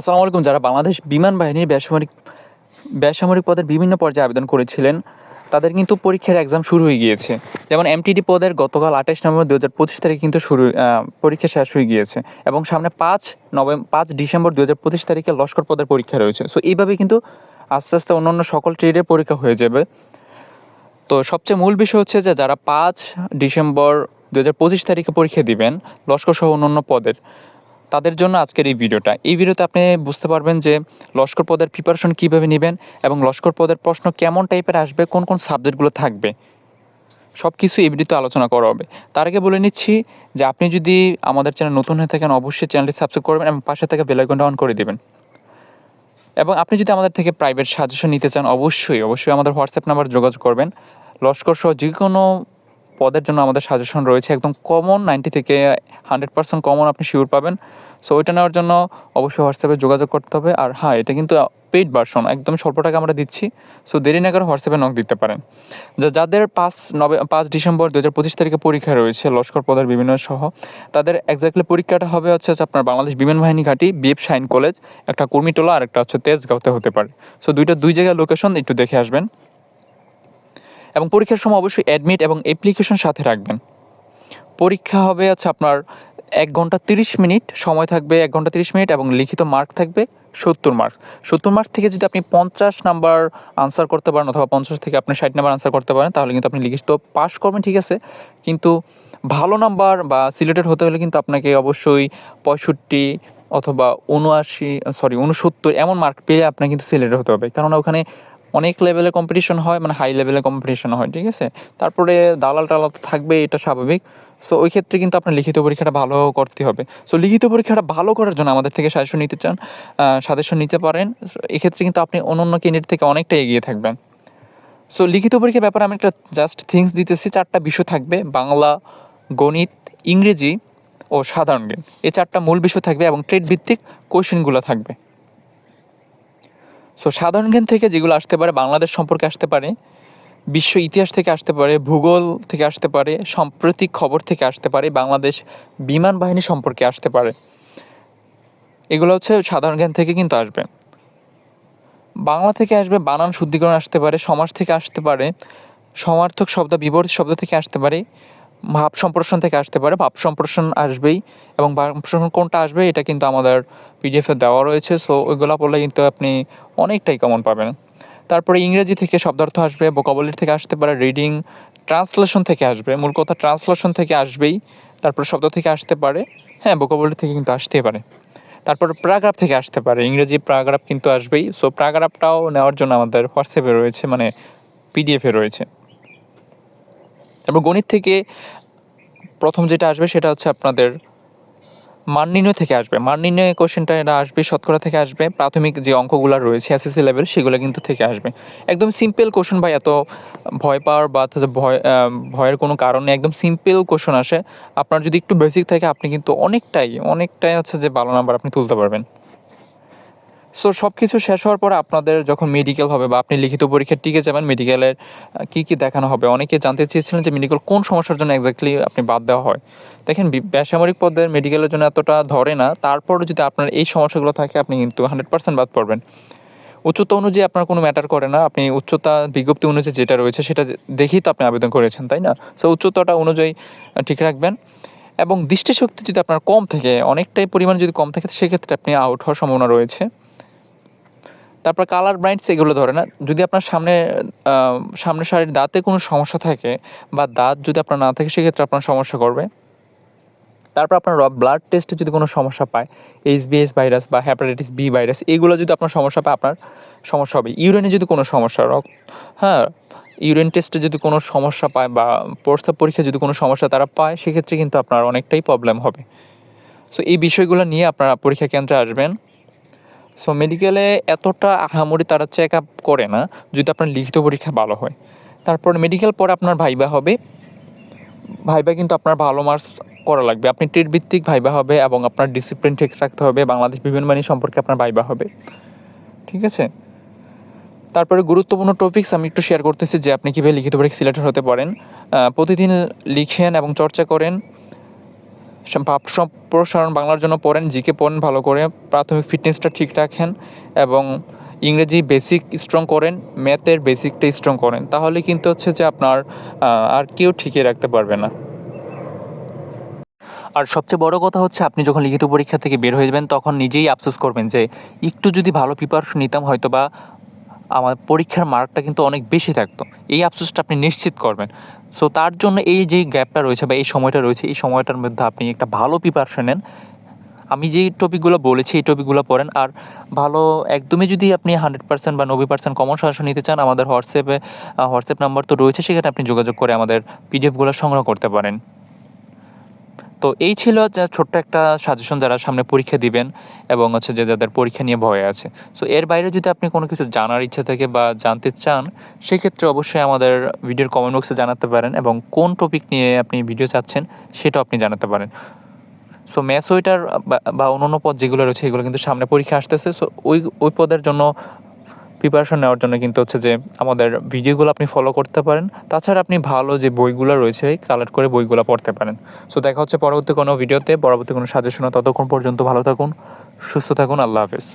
আসসালামু আলাইকুম, যারা বাংলাদেশ বিমান বাহিনীর বেসামরিক বেসামরিক পদের বিভিন্ন পর্যায়ে আবেদন করেছিলেন, তাদের কিন্তু পরীক্ষার এক্সাম শুরু হয়ে গিয়েছে। যেমন এমটিডি পদের গতকাল আঠাশ নভেম্বর দু হাজার পঁচিশ তারিখে কিন্তু শুরু পরীক্ষা শেষ হয়ে গিয়েছে। এবং সামনে পাঁচ নভেম্বর পাঁচ ডিসেম্বর দু হাজার পঁচিশ তারিখে লস্কর পদের পরীক্ষা রয়েছে। সো এইভাবে কিন্তু আস্তে আস্তে অন্যান্য সকল ট্রেডের পরীক্ষা হয়ে যাবে। তো সবচেয়ে মূল বিষয় হচ্ছে যে, যারা পাঁচ ডিসেম্বর দু হাজার পঁচিশ তারিখে পরীক্ষা দিবেন, লস্কর সহ অন্যান্য পদের তাদের জন্য আজকের এই ভিডিওটা। এই ভিডিওতে আপনি বুঝতে পারবেন যে লস্কর পদের প্রিপারেশন কীভাবে নেবেন এবং লস্কর পদের প্রশ্ন কেমন টাইপের আসবে, কোন কোন সাবজেক্টগুলো থাকবে। সব কিছু এই ভিডিওতে আলোচনা করা হবে। তার আগে বলে নিচ্ছি যে আপনি যদি আমাদের চ্যানেল নতুন হয়ে থাকেন, অবশ্যই চ্যানেলটি সাবস্ক্রাইব করবেন এবং পাশে থেকে বেলাইকনটা অন করে দেবেন। এবং আপনি যদি আমাদের থেকে প্রাইভেট সাজেশন নিতে চান, অবশ্যই অবশ্যই আমাদের হোয়াটসঅ্যাপ নাম্বার যোগাযোগ করবেন। লস্কর সহ যে কোনো পদের জন্য আমাদের সাজেশন রয়েছে। একদম কমন নাইনটি থেকে হান্ড্রেড পার্সেন্ট কমন আপনি শিওর পাবেন। সো ওইটা নেওয়ার জন্য অবশ্যই হোয়াটসঅ্যাপে যোগাযোগ করতে হবে। আর হ্যাঁ এটা কিন্তু পেইড ভার্সন একদম স্বল্প টাকা আমরা দিচ্ছি। সো দেরি না করে হোয়াটসঅ্যাপে নক দিতে পারেন। যাদের পাঁচ নভে পাঁচ ডিসেম্বর দু হাজার পঁচিশ তারিখে পরীক্ষা রয়েছে, লস্কর পদের বিভিন্ন সহ, তাদের এক্স্যাক্টলি পরীক্ষাটা হবে হচ্ছে আপনার বাংলাদেশ বিমান বাহিনী ঘাঁটি, বিএফ শাইন কলেজ, একটা কর্মীটোলা আর একটা হচ্ছে তেজগাঁওতে হতে পারে। সো দুইটা দুই জায়গায় লোকেশন একটু দেখে আসবেন। এবং পরীক্ষার সময় অবশ্যই অ্যাডমিট এবং অ্যাপ্লিকেশন সাথে রাখবেন। পরীক্ষা হবে হচ্ছে আপনার এক ঘণ্টা তিরিশ মিনিট, সময় থাকবে এক ঘণ্টা তিরিশ মিনিট এবং লিখিত মার্ক থাকবে সত্তর মার্ক সত্তর মার্ক থেকে যদি আপনি পঞ্চাশ নাম্বার আনসার করতে পারেন অথবা পঞ্চাশ থেকে আপনি ষাট নাম্বার আনসার করতে পারেন, তাহলে কিন্তু আপনি লিখিত পাস করবেন, ঠিক আছে? কিন্তু ভালো নাম্বার বা সিলেক্টেড হতে হলে কিন্তু আপনাকে অবশ্যই পঁয়ষট্টি অথবা উনআশি সরি উনসত্তর এমন মার্ক পেলে আপনাকে কিন্তু সিলেক্টেড হতে হবে। কারণ ওখানে অনেক লেভেলে কম্পিটিশন হয় মানে হাই লেভেলে কম্পিটিশন হয়, ঠিক আছে? তারপরে দালাল টালাল তো থাকবে, এটা স্বাভাবিক। সো ওই ক্ষেত্রে কিন্তু আপনার লিখিত পরীক্ষাটা ভালো করতে হবে। সো লিখিত পরীক্ষাটা ভালো করার জন্য আমাদের থেকে সাজেশন নিতে চান সাজেশন নিতে পারেন। এক্ষেত্রে কিন্তু আপনি অন্য অন্য ক্যান্ডিডেট থেকে অনেকটা এগিয়ে থাকবেন। সো লিখিত পরীক্ষার ব্যাপারে আমি একটা জাস্ট থিংস দিতেছি, চারটা বিষয় থাকবে, বাংলা, গণিত, ইংরেজি ও সাধারণ জ্ঞান। এই চারটা মূল বিষয় থাকবে এবং ট্রেড ভিত্তিক কোয়েশ্চেনগুলো থাকবে। সো সাধারণ জ্ঞান থেকে যেগুলো আসতে পারে, বাংলাদেশ সম্পর্কে আসতে পারে, বিশ্ব ইতিহাস থেকে আসতে পারে, ভূগোল থেকে আসতে পারে, সাম্প্রতিক খবর থেকে আসতে পারে, বাংলাদেশ বিমান বাহিনী সম্পর্কে আসতে পারে। এগুলো হচ্ছে সাধারণ জ্ঞান থেকে কিন্তু আসবে। বাংলা থেকে আসবে, বানান শুদ্ধিকরণ আসতে পারে, সমাজ থেকে আসতে পারে, সমার্থক শব্দ বিপরীত শব্দ থেকে আসতে পারে ভাব সম্প্রসারণ থেকে আসতে পারে। ভাব সম্প্রসারণ আসবেই এবং ভাব সম্প্রসারণ কোনটা আসবে এটা কিন্তু আমাদের পিডিএফে দেওয়া রয়েছে। সো ওইগুলো পড়লে কিন্তু আপনি অনেকটাই কমন পাবেন। তারপরে ইংরেজি থেকে শব্দার্থ আসবে ভোকাবলির থেকে আসতে পারে রিডিং ট্রান্সলেশন থেকে আসবে। মূল কথা ট্রান্সলেশন থেকে আসবেই, তারপর শব্দ থেকে আসতে পারে। হ্যাঁ ভোকাবলি থেকে কিন্তু আসতেই পারে। তারপর প্যারাগ্রাফ থেকে আসতে পারে, ইংরেজি প্যারাগ্রাফ কিন্তু আসবেই। সো প্যারাগ্রাফটাও নেওয়ার জন্য আমাদের হোয়াটসঅ্যাপে রয়েছে মানে পিডিএফে রয়েছে। তারপর গণিত থেকে প্রথম যেটা আসবে সেটা হচ্ছে আপনাদের মান নির্ণয় থেকে আসবে। মান নির্ণয় কোশ্চেনটা এটা আসবে, শতকরা থেকে আসবে। প্রাথমিক যে অঙ্কগুলো রয়েছে এসএসসি লেভেল সেগুলো কিন্তু থেকে আসবে। একদম সিম্পল কোশ্চেন ভাই, এত ভয় পাওয়ার বা ভয় ভয়ের কোনো কারণে একদম সিম্পল কোশ্চেন আসে। আপনার যদি একটু বেসিক থাকে, আপনি কিন্তু অনেকটাই অনেকটাই হচ্ছে যে ভালো নাম্বার আপনি তুলতে পারবেন। সো সব কিছু শেষ হওয়ার পরে আপনাদের যখন মেডিকেল হবে বা আপনি লিখিত পরীক্ষার টিকে যাবেন মেডিকেলের কী কী দেখানো হবে? অনেকে জানতে চেয়েছিলেন যে মেডিকেল কোন সমস্যার জন্য এক্স্যাক্টলি আপনি বাদ দেওয়া হয়। দেখেন বেসামরিক পদের মেডিকেলের জন্য এতটা ধরে না। তারপরও যদি আপনার এই সমস্যাগুলো থাকে, আপনি কিন্তু হান্ড্রেড পার্সেন্ট বাদ পড়বেন। উচ্চতা অনুযায়ী আপনার কোনো ম্যাটার করে না। আপনি উচ্চতা বিজ্ঞপ্তি অনুযায়ী যেটা রয়েছে, সেটা দেখেই তো আপনি আবেদন করেছেন, তাই না? সো উচ্চতাটা অনুযায়ী ঠিক রাখবেন। এবং দৃষ্টিশক্তি যদি আপনার কম থাকে, অনেকটাই পরিমাণ যদি কম থাকে, সেক্ষেত্রে আপনি আউট হওয়ার সম্ভাবনা রয়েছে। তারপর কালার ব্রাইন্ডস এগুলো ধরে না। যদি আপনার সামনে সামনের শাড়ির দাঁতে কোনো সমস্যা থাকে বা দাঁত যদি আপনার না থাকে, সেক্ষেত্রে আপনার সমস্যা করবে। তারপর আপনার ব্লাড টেস্টে যদি কোনো সমস্যা পায় এইচ এইচবিএস ভাইরাস বা হ্যাপাটাইটিস বি ভাইরাস এগুলো যদি আপনার সমস্যা পায়, আপনার সমস্যা হবে। ইউরিনে যদি কোনো সমস্যা, রক্ত হ্যাঁ ইউরিন টেস্টে যদি কোনো সমস্যা পায় বা প্রস্তাব পরীক্ষায় যদি কোনো সমস্যা তারা পায়, সেক্ষেত্রে কিন্তু আপনার অনেকটাই প্রবলেম হবে। সো এই বিষয়গুলো নিয়ে আপনারা পরীক্ষা কেন্দ্রে আসবেন। সো মেডিকেলে এতটা আহামরি তারা চেক আপ করে না, যদি আপনার লিখিত পরীক্ষা ভালো হয়। তারপর মেডিকেল পরে আপনার ভাইবা হবে। ভাইবা কিন্তু আপনার ভালো মার্কস করা লাগবে। আপনি টেট ভিত্তিক ভাইবা হবে এবং আপনার ডিসিপ্লিন ঠিক রাখতে হবে। বাংলাদেশ বিভিন্ন বাহিনী সম্পর্কে আপনার ভাইবা হবে। ঠিক আছে? তারপরে গুরুত্বপূর্ণ টপিকস আমি একটু শেয়ার করতেছি যে আপনি কীভাবে লিখিত পরীক্ষা সিলেক্টেড হতে পারেন। প্রতিদিন লিখেন এবং চর্চা করেন। ভাব সম্প্রসারণ বাংলার জন্য পড়েন জিকে পড়েন ভালো করে, প্রাথমিক ফিটনেসটা ঠিক রাখেন এবং ইংরেজি বেসিক স্ট্রং করেন ম্যাথের বেসিকটা স্ট্রং করেন। তাহলে কিন্তু হচ্ছে যে আপনার আর কেউ ঠিকই রাখতে পারবে না। আর সবচেয়ে বড় কথা হচ্ছে, আপনি যখন লিখিত পরীক্ষা থেকে বের হয়ে যাবেন, তখন নিজেই আফসোস করবেন যে, একটু যদি ভালো প্রিপারেশন নিতাম হয়তো বা আমার পরীক্ষার মার্কটা কিন্তু অনেক বেশি থাকতো। এই আফসোসটা আপনি নিশ্চিত করবেন। সো তার জন্য এই যে গ্যাপটা রয়েছে বা এই সময়টা রয়েছে, এই সময়টার মধ্যে আপনি একটা ভালো প্রিপারেশন নেন। আমি যেই টপিকগুলো বলেছি, এই টপিকগুলো পড়েন। আর ভালো, একদমই যদি আপনি হান্ড্রেড পার্সেন্ট বা নব্বই পার্সেন্ট কমন সাজেশন নিতে চান, আমাদের হোয়াটসঅ্যাপে হোয়াটসঅ্যাপ নাম্বার তো রয়েছে, সেখানে আপনি যোগাযোগ করে আমাদের পিডিএফগুলো সংগ্রহ করতে পারেন। তো এই ছিল ছোট্ট একটা সাজেশন যারা সামনে পরীক্ষা দিবেন এবং হচ্ছে যে যাদের পরীক্ষা নিয়ে ভয় আছে। সো এর বাইরে যদি আপনি কোনো কিছু জানার ইচ্ছা থাকে বা জানতে চান, সেক্ষেত্রে অবশ্যই আমাদের ভিডিওর কমেন্ট বক্সে জানাতে পারেন এবং কোন টপিক নিয়ে আপনি ভিডিও চাচ্ছেন সেটাও আপনি জানাতে পারেন। সো ম্যাথস ওইটার বা অন্যান্য পদ যেগুলো রয়েছে এগুলো কিন্তু সামনে পরীক্ষা আসতেছে। সো ওই ওই পদের জন্য প্রিপারেশন নেওয়ার জন্য কিন্তু হচ্ছে যে আমাদের ভিডিওগুলো আপনি ফলো করতে পারেন। তাছাড়া আপনি ভালো যে বইগুলো রয়েছে কালেক্ট করে বইগুলো পড়তে পারেন। সো দেখা হচ্ছে পরবর্তী কোনো ভিডিওতে পরবর্তী কোনো সাজেশনও ততক্ষণ পর্যন্ত ভালো থাকুন, সুস্থ থাকুন, আল্লাহ হাফেজ।